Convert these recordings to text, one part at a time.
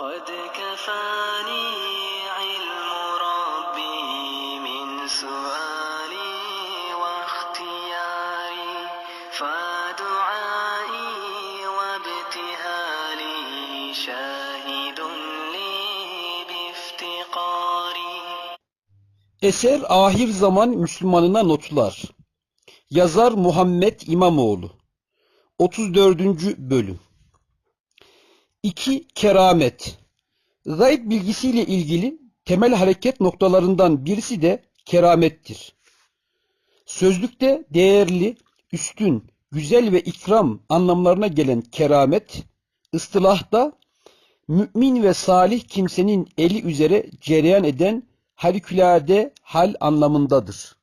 قد كفاني علم ربي من سؤالي واختياري فدعائي وابتهالي شاهد لي بافتقاري Eser Ahir Zaman Müslümanına Notlar Yazar Muhammed İmamoğlu 34. Bölüm 2. Keramet Gayb bilgisiyle ilgili temel hareket noktalarından birisi de keramettir. Sözlükte değerli, üstün, güzel ve ikram anlamlarına gelen keramet, ıstılahta mümin ve salih kimsenin eli üzere cereyan eden harikulade hal anlamındadır.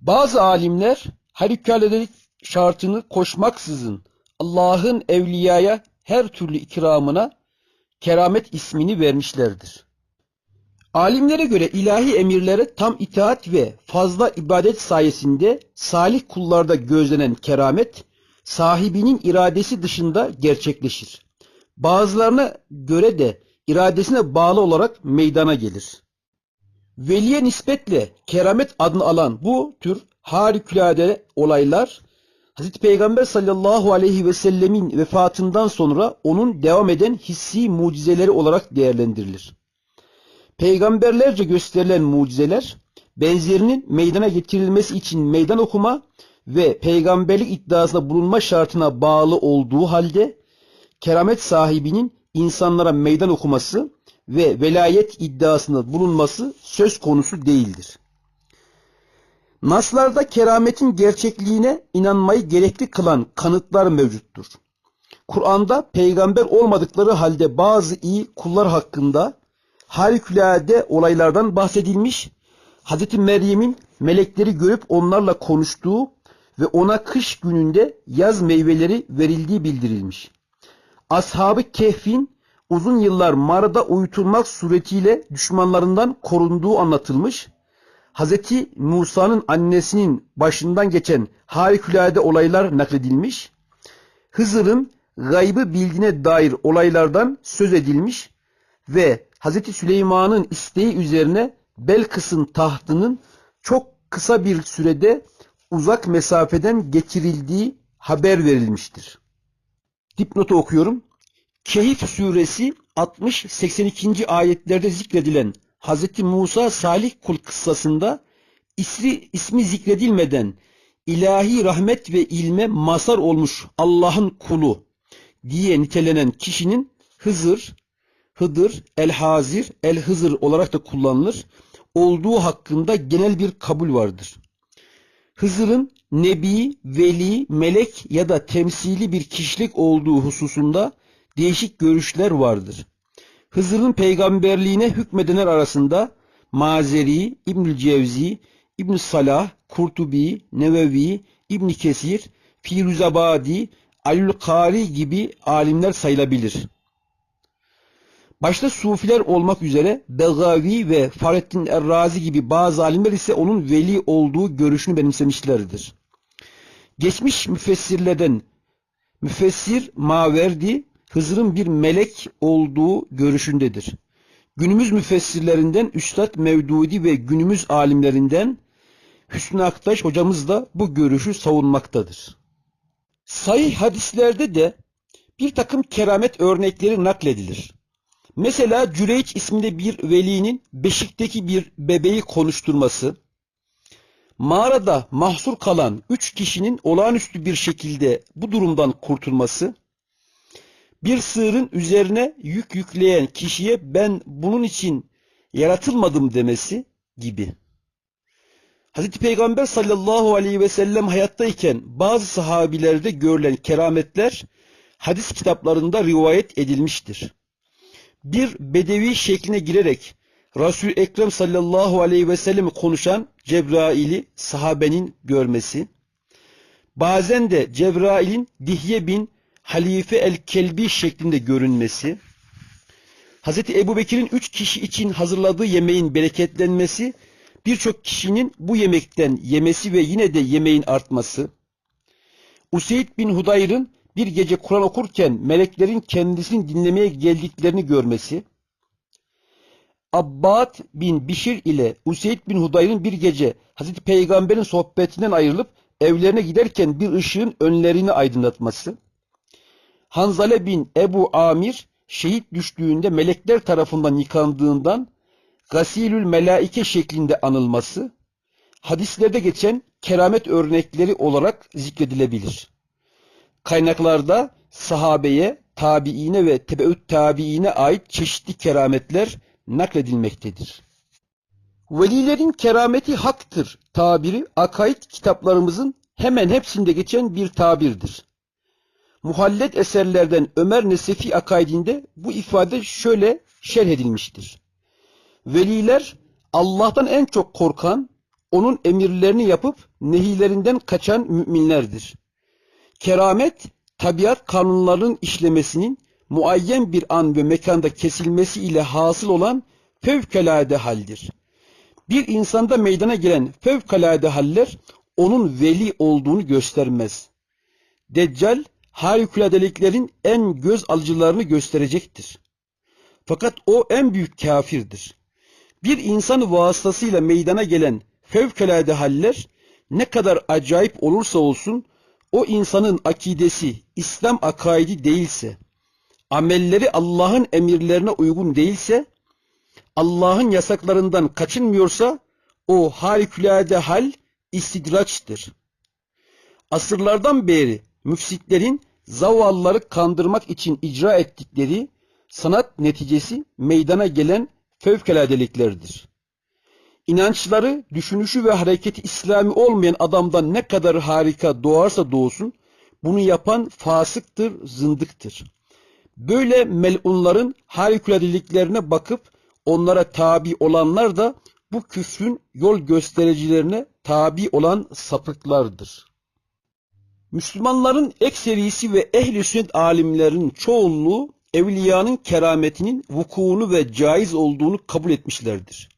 Bazı alimler harikuladelik şartını koşmaksızın Allah'ın evliyaya her türlü ikramına keramet ismini vermişlerdir. Alimlere göre ilahi emirlere tam itaat ve fazla ibadet sayesinde salih kullarda gözlenen keramet sahibinin iradesi dışında gerçekleşir. Bazılarına göre de iradesine bağlı olarak meydana gelir. Veliye nispetle keramet adını alan bu tür harikulade olaylar Hz. Peygamber sallallahu aleyhi ve sellemin vefatından sonra onun devam eden hissi mucizeleri olarak değerlendirilir. Peygamberlerce gösterilen mucizeler benzerinin meydana getirilmesi için meydan okuma ve peygamberlik iddiasında bulunma şartına bağlı olduğu halde keramet sahibinin insanlara meydan okuması ve velayet iddiasında bulunması söz konusu değildir. Naslarda kerametin gerçekliğine inanmayı gerekli kılan kanıtlar mevcuttur. Kur'an'da peygamber olmadıkları halde bazı iyi kullar hakkında harikulade olaylardan bahsedilmiş, Hz. Meryem'in melekleri görüp onlarla konuştuğu ve ona kış gününde yaz meyveleri verildiği bildirilmiş. Ashab-ı Kehf'in uzun yıllar mağarada uyutulmak suretiyle düşmanlarından korunduğu anlatılmış. Hz. Musa'nın annesinin başından geçen harikulade olaylar nakledilmiş. Hızır'ın gaybı bildiğine dair olaylardan söz edilmiş ve Hz. Süleyman'ın isteği üzerine Belkıs'ın tahtının çok kısa bir sürede uzak mesafeden getirildiği haber verilmiştir. Dipnotu okuyorum. Kehif suresi 60-82. ayetlerde zikredilen Hz. Musa Salih kul kıssasında ismi, ismi zikredilmeden ilahi rahmet ve ilme mazhar olmuş Allah'ın kulu diye nitelenen kişinin Hızır, Hıdır, El-Hazir, El-Hızır olarak da kullanılır. Olduğu hakkında genel bir kabul vardır. Hızır'ın nebi, veli, melek ya da temsili bir kişilik olduğu hususunda değişik görüşler vardır. Hızır'ın peygamberliğine hükmedenler arasında Mazeri, İbnül Cevzi, İbn Salah, Kurtubi, Nevevi, İbn Kesir, Firuzabadi, Alül Kari gibi alimler sayılabilir. Başta Sufiler olmak üzere Begavi ve Fahrettin Errazi gibi bazı alimler ise onun veli olduğu görüşünü benimsemişlerdir. Geçmiş müfessirlerden müfessir Maverdi Hızır'ın bir melek olduğu görüşündedir. Günümüz müfessirlerinden Üstad Mevdudi ve günümüz alimlerinden Hüsnü Aktaş hocamız da bu görüşü savunmaktadır. Sahih hadislerde de bir takım keramet örnekleri nakledilir. Mesela Cüreyç isminde bir velinin beşikteki bir bebeği konuşturması, mağarada mahsur kalan üç kişinin olağanüstü bir şekilde bu durumdan kurtulması, bir sığırın üzerine yük yükleyen kişiye ben bunun için yaratılmadım demesi gibi. Hz. Peygamber sallallahu aleyhi ve sellem hayattayken bazı sahabilerde görülen kerametler hadis kitaplarında rivayet edilmiştir. Bir bedevi şekline girerek Resul-i Ekrem sallallahu aleyhi ve sellem konuşan Cebrail'i sahabenin görmesi, bazen de Cebrail'in Dihye bin Halife el-Kelbi şeklinde görünmesi, Hz. Ebu Bekir'in üç kişi için hazırladığı yemeğin bereketlenmesi, birçok kişinin bu yemekten yemesi ve yine de yemeğin artması, Useyd bin Hudayr'ın bir gece Kur'an okurken meleklerin kendisini dinlemeye geldiklerini görmesi, Abbad bin Bişir ile Useyd bin Hudayr'ın bir gece Hazreti Peygamber'in sohbetinden ayrılıp evlerine giderken bir ışığın önlerini aydınlatması, Hanzale bin Ebu Amir şehit düştüğünde melekler tarafından yıkandığından gasilül melaike şeklinde anılması, hadislerde geçen keramet örnekleri olarak zikredilebilir. Kaynaklarda sahabeye, tabiine ve tebeüt tabiine ait çeşitli kerametler nakledilmektedir. Velilerin kerameti haktır tabiri akaid kitaplarımızın hemen hepsinde geçen bir tabirdir. Muhallet eserlerden Ömer Nesefi akaidinde bu ifade şöyle şerh edilmiştir. Veliler Allah'tan en çok korkan, onun emirlerini yapıp nehilerinden kaçan müminlerdir. Keramet, tabiat kanunlarının işlemesinin muayyen bir an ve mekanda kesilmesi ile hasıl olan fevkalade haldir. Bir insanda meydana gelen fevkalade haller onun veli olduğunu göstermez. Deccal harikuladeliklerin en göz alıcılarını gösterecektir. Fakat o en büyük kafirdir. Bir insan vasıtasıyla meydana gelen fevkalade haller ne kadar acayip olursa olsun o insanın akidesi İslam akaidi değilse, amelleri Allah'ın emirlerine uygun değilse, Allah'ın yasaklarından kaçınmıyorsa o harikulade hal istidraçtır. Asırlardan beri müfsitlerin zavallıları kandırmak için icra ettikleri sanat neticesi meydana gelen fevkaladeliklerdir. İnançları, düşünüşü ve hareketi İslami olmayan adamdan ne kadar harika doğarsa doğsun, bunu yapan fasıktır, zındıktır. Böyle melunların harikuladeliklerine bakıp onlara tabi olanlar da bu küfrün yol göstericilerine tabi olan sapıklardır. Müslümanların ekserisi ve ehli sünnet alimlerinin çoğunluğu evliyanın kerametinin vukuunu ve caiz olduğunu kabul etmişlerdir.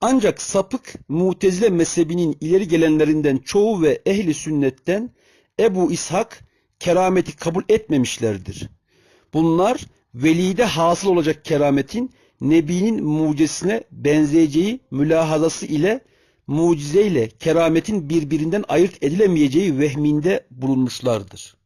Ancak sapık mutezile mezhebinin ileri gelenlerinden çoğu ve ehli sünnetten Ebu İshak kerameti kabul etmemişlerdir. Bunlar velide hasıl olacak kerametin Nebi'nin mucizesine benzeyeceği mülahazası ile mucizeyle kerametin birbirinden ayırt edilemeyeceği vehminde bulunmuşlardır.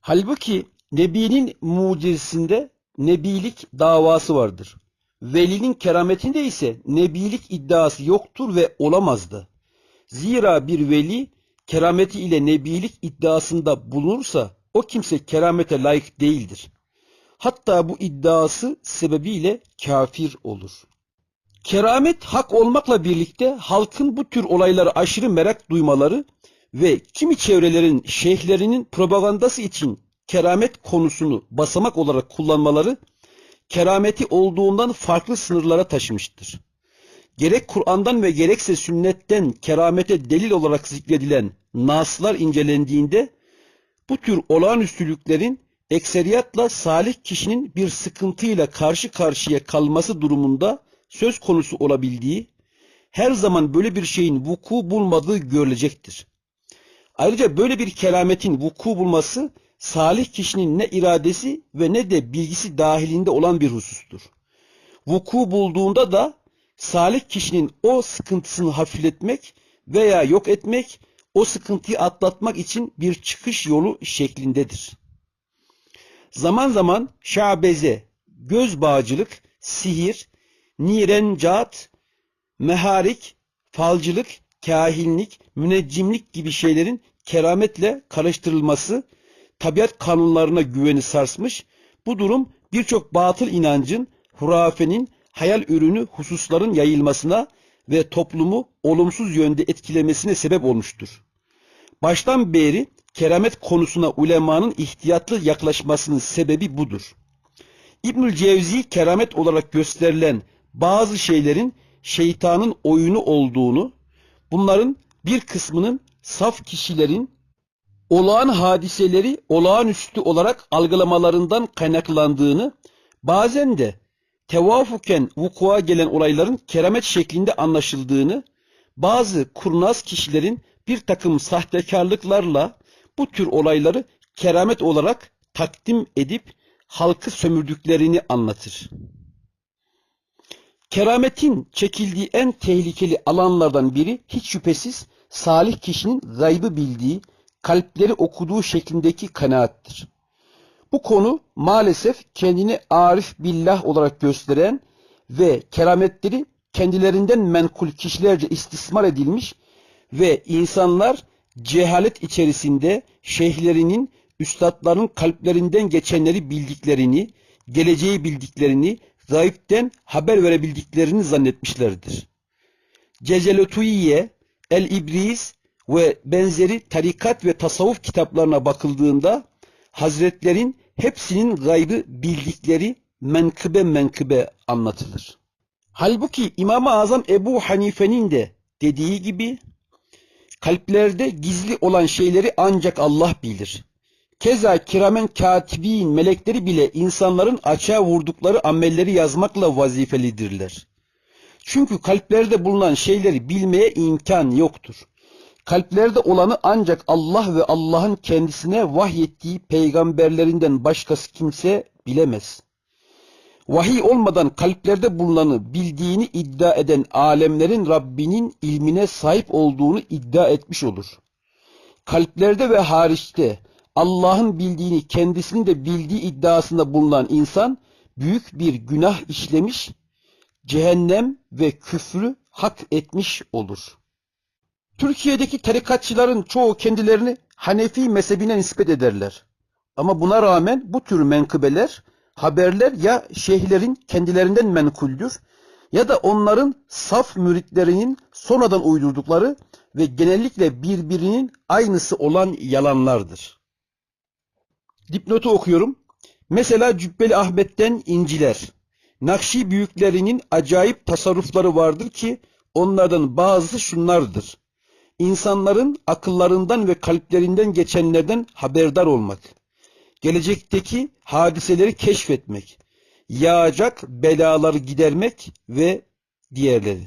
Halbuki Nebi'nin mucizesinde nebilik davası vardır. Velinin kerametinde ise nebilik iddiası yoktur ve olamazdı. Zira bir veli kerameti ile nebilik iddiasında bulunursa o kimse keramete layık değildir. Hatta bu iddiası sebebiyle kafir olur. Keramet hak olmakla birlikte halkın bu tür olaylara aşırı merak duymaları ve kimi çevrelerin şeyhlerinin propagandası için keramet konusunu basamak olarak kullanmaları kerameti olduğundan farklı sınırlara taşımıştır. Gerek Kur'an'dan ve gerekse sünnetten keramete delil olarak zikredilen naslar incelendiğinde bu tür olağanüstülüklerin ekseriyatla salih kişinin bir sıkıntıyla karşı karşıya kalması durumunda söz konusu olabildiği, her zaman böyle bir şeyin vuku bulmadığı görülecektir. Ayrıca böyle bir kerametin vuku bulması salih kişinin ne iradesi ve ne de bilgisi dahilinde olan bir husustur. Vuku bulduğunda da salih kişinin o sıkıntısını hafifletmek veya yok etmek, o sıkıntıyı atlatmak için bir çıkış yolu şeklindedir. Zaman zaman şabeze, göz bağcılık, sihir, nirencat, meharik, falcılık, kahinlik, müneccimlik gibi şeylerin kerametle karıştırılması, tabiat kanunlarına güveni sarsmış, bu durum birçok batıl inancın, hurafenin, hayal ürünü hususların yayılmasına ve toplumu olumsuz yönde etkilemesine sebep olmuştur. Baştan beri keramet konusuna ulemanın ihtiyatlı yaklaşmasının sebebi budur. İbnül Cevzi keramet olarak gösterilen bazı şeylerin şeytanın oyunu olduğunu, bunların bir kısmının saf kişilerin olağan hadiseleri olağanüstü olarak algılamalarından kaynaklandığını, bazen de tevafuken vukua gelen olayların keramet şeklinde anlaşıldığını, bazı kurnaz kişilerin bir takım sahtekarlıklarla bu tür olayları keramet olarak takdim edip halkı sömürdüklerini anlatır. Kerametin çekildiği en tehlikeli alanlardan biri hiç şüphesiz salih kişinin gaybı bildiği, kalpleri okuduğu şeklindeki kanaattir. Bu konu maalesef kendini arif billah olarak gösteren ve kerametleri kendilerinden menkul kişilerce istismar edilmiş ve insanlar cehalet içerisinde şeyhlerinin, üstadların kalplerinden geçenleri bildiklerini, geleceği bildiklerini, gayipten haber verebildiklerini zannetmişlerdir. Cecelotuiye, El-İbriz ve benzeri tarikat ve tasavvuf kitaplarına bakıldığında Hazretlerin hepsinin gaybı bildikleri menkıbe menkıbe anlatılır. Halbuki İmam-ı Azam Ebu Hanife'nin de dediği gibi kalplerde gizli olan şeyleri ancak Allah bilir. Keza kiramen katibin melekleri bile insanların açığa vurdukları amelleri yazmakla vazifelidirler. Çünkü kalplerde bulunan şeyleri bilmeye imkan yoktur. Kalplerde olanı ancak Allah ve Allah'ın kendisine vahyettiği peygamberlerinden başkası kimse bilemez. Vahiy olmadan kalplerde bulunanı bildiğini iddia eden alemlerin Rabbinin ilmine sahip olduğunu iddia etmiş olur. Kalplerde ve hariçte Allah'ın bildiğini kendisinin de bildiği iddiasında bulunan insan büyük bir günah işlemiş, cehennem ve küfrü hak etmiş olur. Türkiye'deki tarikatçıların çoğu kendilerini Hanefi mezhebine nispet ederler. Ama buna rağmen bu tür menkıbeler, haberler ya şeyhlerin kendilerinden menkuldür ya da onların saf müritlerinin sonradan uydurdukları ve genellikle birbirinin aynısı olan yalanlardır. Dipnotu okuyorum. Mesela Cübbeli Ahmet'ten inciler. Nakşi büyüklerinin acayip tasarrufları vardır ki onlardan bazısı şunlardır. İnsanların akıllarından ve kalplerinden geçenlerden haberdar olmak. Gelecekteki hadiseleri keşfetmek. Yağacak belaları gidermek ve diğerleri.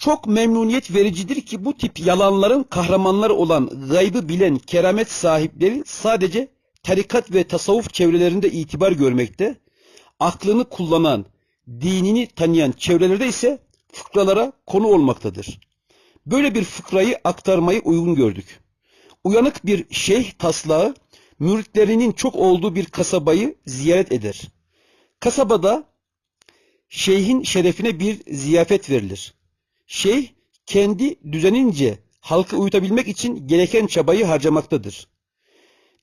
Çok memnuniyet vericidir ki bu tip yalanların kahramanları olan gaybı bilen keramet sahipleri sadece tarikat ve tasavvuf çevrelerinde itibar görmekte, aklını kullanan, dinini tanıyan çevrelerde ise fıkralara konu olmaktadır. Böyle bir fıkrayı aktarmayı uygun gördük. Uyanık bir şeyh taslağı, müritlerinin çok olduğu bir kasabayı ziyaret eder. Kasabada şeyhin şerefine bir ziyafet verilir. Şeyh kendi düzenince halkı uyutabilmek için gereken çabayı harcamaktadır.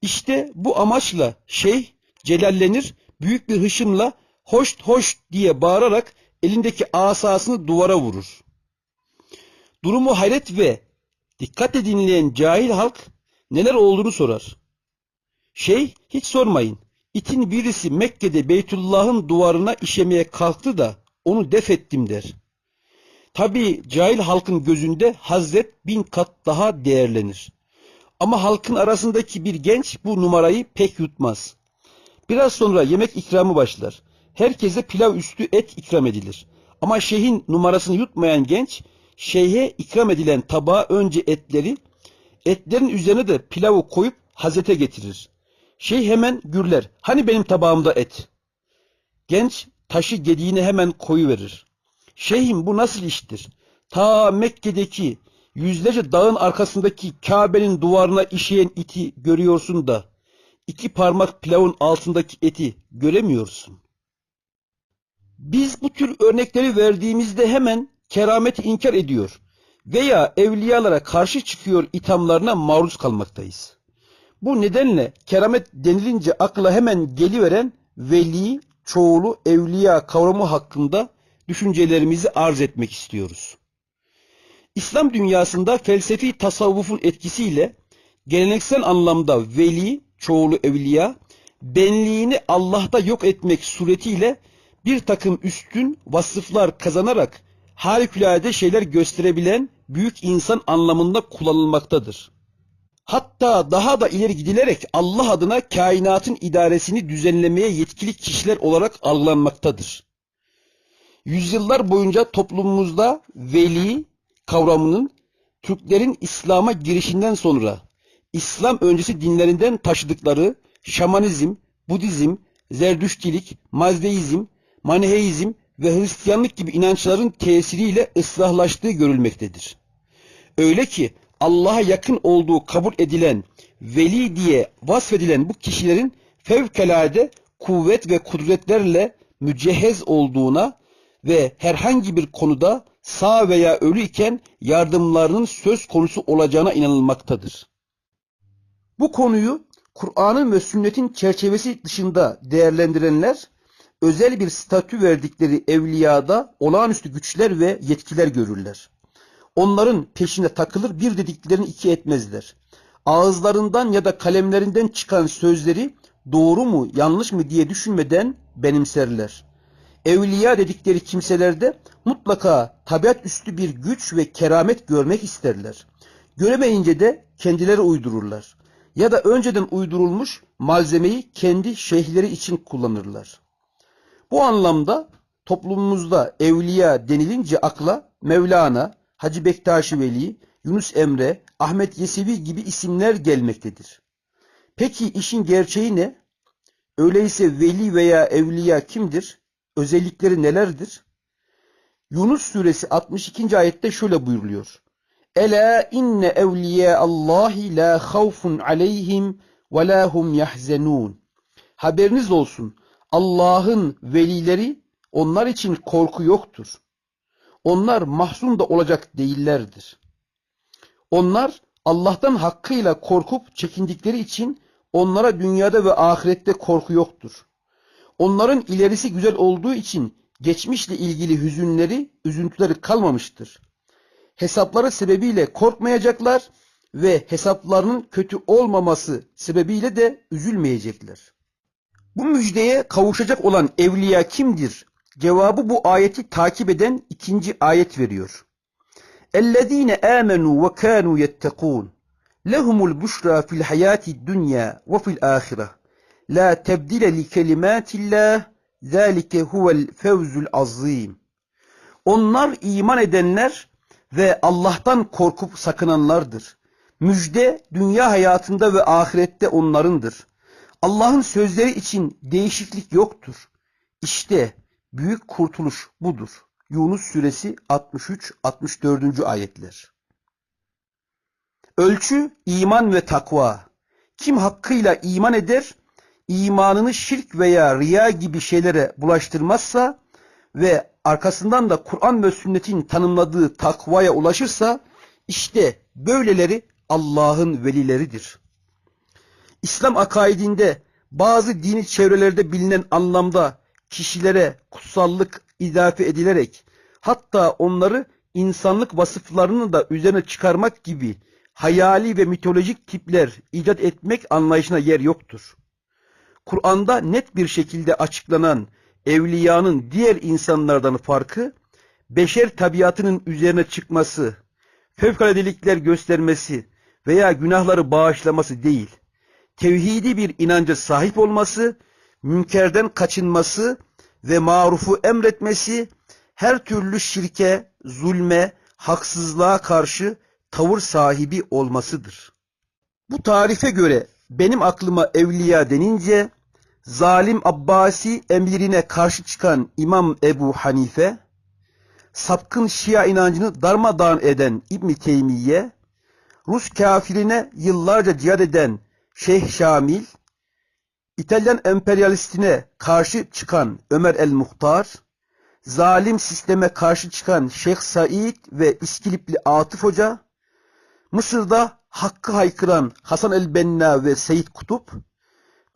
İşte bu amaçla şeyh celallenir, büyük bir hışımla hoş hoş diye bağırarak elindeki asasını duvara vurur. Durumu hayret ve dikkatle dinleyen cahil halk neler olduğunu sorar. Şeyh hiç sormayın. İtin birisi Mekke'de Beytullah'ın duvarına işemeye kalktı da onu def ettim der. Tabi cahil halkın gözünde Hazret bin kat daha değerlenir. Ama halkın arasındaki bir genç bu numarayı pek yutmaz. Biraz sonra yemek ikramı başlar. Herkese pilav üstü et ikram edilir. Ama şeyhin numarasını yutmayan genç, şeyhe ikram edilen tabağa önce etleri, etlerin üzerine de pilavı koyup Hazrete getirir. Şeyh hemen gürler. Hani benim tabağımda et? Genç taşı gediğine hemen koyu verir. Şeyhim bu nasıl iştir? Ta Mekke'deki yüzlerce dağın arkasındaki Kabe'nin duvarına işeyen iti görüyorsun da iki parmak pilavın altındaki eti göremiyorsun. Biz bu tür örnekleri verdiğimizde hemen kerameti inkar ediyor veya evliyalara karşı çıkıyor ithamlarına maruz kalmaktayız. Bu nedenle keramet denilince akla hemen geliveren veli, çoğulu, evliya kavramı hakkında düşüncelerimizi arz etmek istiyoruz. İslam dünyasında felsefi tasavvufun etkisiyle geleneksel anlamda veli, çoğulu evliya, benliğini Allah'ta yok etmek suretiyle bir takım üstün vasıflar kazanarak harikulade şeyler gösterebilen büyük insan anlamında kullanılmaktadır. Hatta daha da ileri gidilerek Allah adına kainatın idaresini düzenlemeye yetkili kişiler olarak algılanmaktadır. Yüzyıllar boyunca toplumumuzda veli kavramının Türklerin İslam'a girişinden sonra İslam öncesi dinlerinden taşıdıkları şamanizm, Budizm, Zerdüştilik, Mazdeizm, Maniheizm ve Hristiyanlık gibi inançların tesiriyle ıslahlaştığı görülmektedir. Öyle ki Allah'a yakın olduğu kabul edilen veli diye vasfedilen bu kişilerin fevkalade kuvvet ve kudretlerle mücehhez olduğuna ve herhangi bir konuda sağ veya ölü iken yardımlarının söz konusu olacağına inanılmaktadır. Bu konuyu Kur'an'ın ve sünnetin çerçevesi dışında değerlendirenler özel bir statü verdikleri evliyada olağanüstü güçler ve yetkiler görürler. Onların peşine takılır bir dediklerini iki etmezler. Ağızlarından ya da kalemlerinden çıkan sözleri doğru mu yanlış mı diye düşünmeden benimserler. Evliya dedikleri kimselerde mutlaka tabiat üstü bir güç ve keramet görmek isterler. Göremeyince de kendileri uydururlar. Ya da önceden uydurulmuş malzemeyi kendi şeyhleri için kullanırlar. Bu anlamda toplumumuzda evliya denilince akla Mevlana, Hacı Bektaşi Veli, Yunus Emre, Ahmet Yesevi gibi isimler gelmektedir. Peki işin gerçeği ne? Öyleyse veli veya evliya kimdir? Özellikleri nelerdir? Yunus suresi 62. ayette şöyle buyuruluyor. Ela inne evliya Allahi la havfun aleyhim ve la hum yahzenun. Haberiniz olsun. Allah'ın velileri onlar için korku yoktur. Onlar mahzun da olacak değillerdir. Onlar Allah'tan hakkıyla korkup çekindikleri için onlara dünyada ve ahirette korku yoktur. Onların ilerisi güzel olduğu için geçmişle ilgili hüzünleri, üzüntüleri kalmamıştır. Hesapları sebebiyle korkmayacaklar ve hesaplarının kötü olmaması sebebiyle de üzülmeyecekler. Bu müjdeye kavuşacak olan evliya kimdir? Cevabı bu ayeti takip eden ikinci ayet veriyor. اَلَّذ۪ينَ آمَنُوا وَكَانُوا يَتَّقُونَ لَهُمُ الْبُشْرَى فِي الْحَيَاةِ الدُّنْيَا وَفِي الْآخِرَةِ La tebdile li kelimatillah zâlike huvel fevzul azîm. Onlar iman edenler ve Allah'tan korkup sakınanlardır. Müjde dünya hayatında ve ahirette onlarındır. Allah'ın sözleri için değişiklik yoktur. İşte büyük kurtuluş budur. Yunus suresi 63-64. ayetler. Ölçü iman ve takva. Kim hakkıyla iman eder imanını şirk veya riya gibi şeylere bulaştırmazsa ve arkasından da Kur'an ve sünnetin tanımladığı takvaya ulaşırsa işte böyleleri Allah'ın velileridir. İslam akaidinde bazı dini çevrelerde bilinen anlamda kişilere kutsallık izafe edilerek hatta onları insanlık vasıflarını da üzerine çıkarmak gibi hayali ve mitolojik tipler icat etmek anlayışına yer yoktur. Kur'an'da net bir şekilde açıklanan evliyanın diğer insanlardan farkı, beşer tabiatının üzerine çıkması, fevkaladelikler göstermesi veya günahları bağışlaması değil, tevhidi bir inanca sahip olması, münkerden kaçınması ve marufu emretmesi, her türlü şirke, zulme, haksızlığa karşı tavır sahibi olmasıdır. Bu tarife göre benim aklıma evliya denince, zalim Abbasi emirine karşı çıkan İmam Ebu Hanife, sapkın Şia inancını darmadağın eden İbn Teymiye, Rus kafirine yıllarca cihad eden Şeyh Şamil, İtalyan emperyalistine karşı çıkan Ömer el-Muhtar, zalim sisteme karşı çıkan Şeyh Said ve İskilipli Atıf Hoca, Mısır'da hakkı haykıran Hasan el-Benna ve Seyyid Kutup,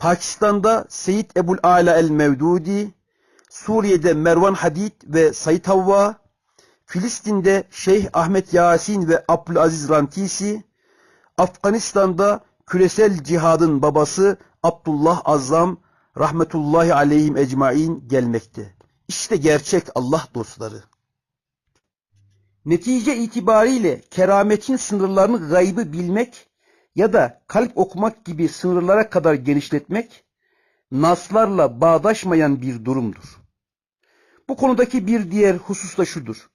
Pakistan'da Seyyid Ebul Ala el-Mevdudi, Suriye'de Mervan Hadid ve Said Havva, Filistin'de Şeyh Ahmet Yasin ve Abdülaziz Rantisi, Afganistan'da küresel cihadın babası Abdullah Azam rahmetullahi aleyhim ecmain gelmekte. İşte gerçek Allah dostları. Netice itibariyle kerametin sınırlarını gaybı bilmek ya da kalp okumak gibi sınırlara kadar genişletmek naslarla bağdaşmayan bir durumdur. Bu konudaki bir diğer husus da şudur.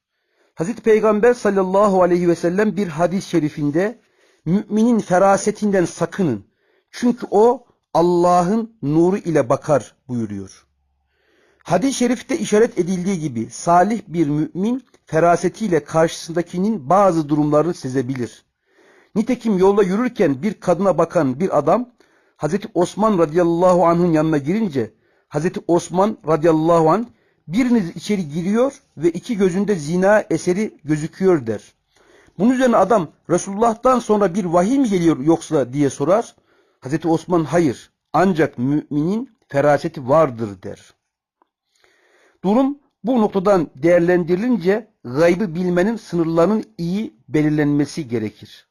Hazreti Peygamber sallallahu aleyhi ve sellem bir hadis-i şerifinde Müminin ferasetinden sakının. Çünkü o Allah'ın nuru ile bakar buyuruyor. Hadis-i şerifte işaret edildiği gibi salih bir mümin ferasetiyle karşısındakinin bazı durumlarını sezebilir. Nitekim yolda yürürken bir kadına bakan bir adam Hazreti Osman radıyallahu anh'ın yanına girince Hazreti Osman radıyallahu anh biriniz içeri giriyor ve iki gözünde zina eseri gözüküyor der. Bunun üzerine adam Resulullah'tan sonra bir vahiy mi geliyor yoksa diye sorar. Hazreti Osman hayır ancak müminin feraseti vardır der. Durum bu noktadan değerlendirilince gaybı bilmenin sınırlarının iyi belirlenmesi gerekir.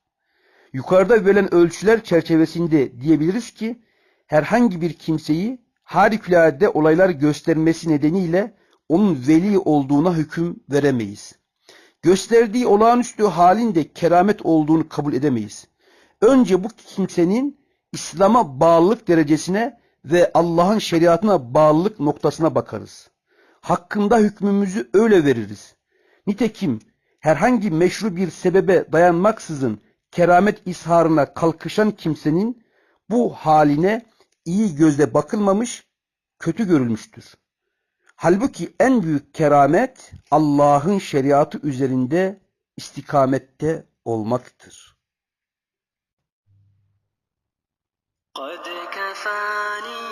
Yukarıda verilen ölçüler çerçevesinde diyebiliriz ki herhangi bir kimseyi harikulade olaylar göstermesi nedeniyle onun veli olduğuna hüküm veremeyiz. Gösterdiği olağanüstü halin de keramet olduğunu kabul edemeyiz. Önce bu kimsenin İslam'a bağlılık derecesine ve Allah'ın şeriatına bağlılık noktasına bakarız. Hakkında hükmümüzü öyle veririz. Nitekim herhangi meşru bir sebebe dayanmaksızın keramet isharına kalkışan kimsenin bu haline iyi gözle bakılmamış, kötü görülmüştür. Halbuki en büyük keramet Allah'ın şeriatı üzerinde istikamette olmaktır. قد كفاني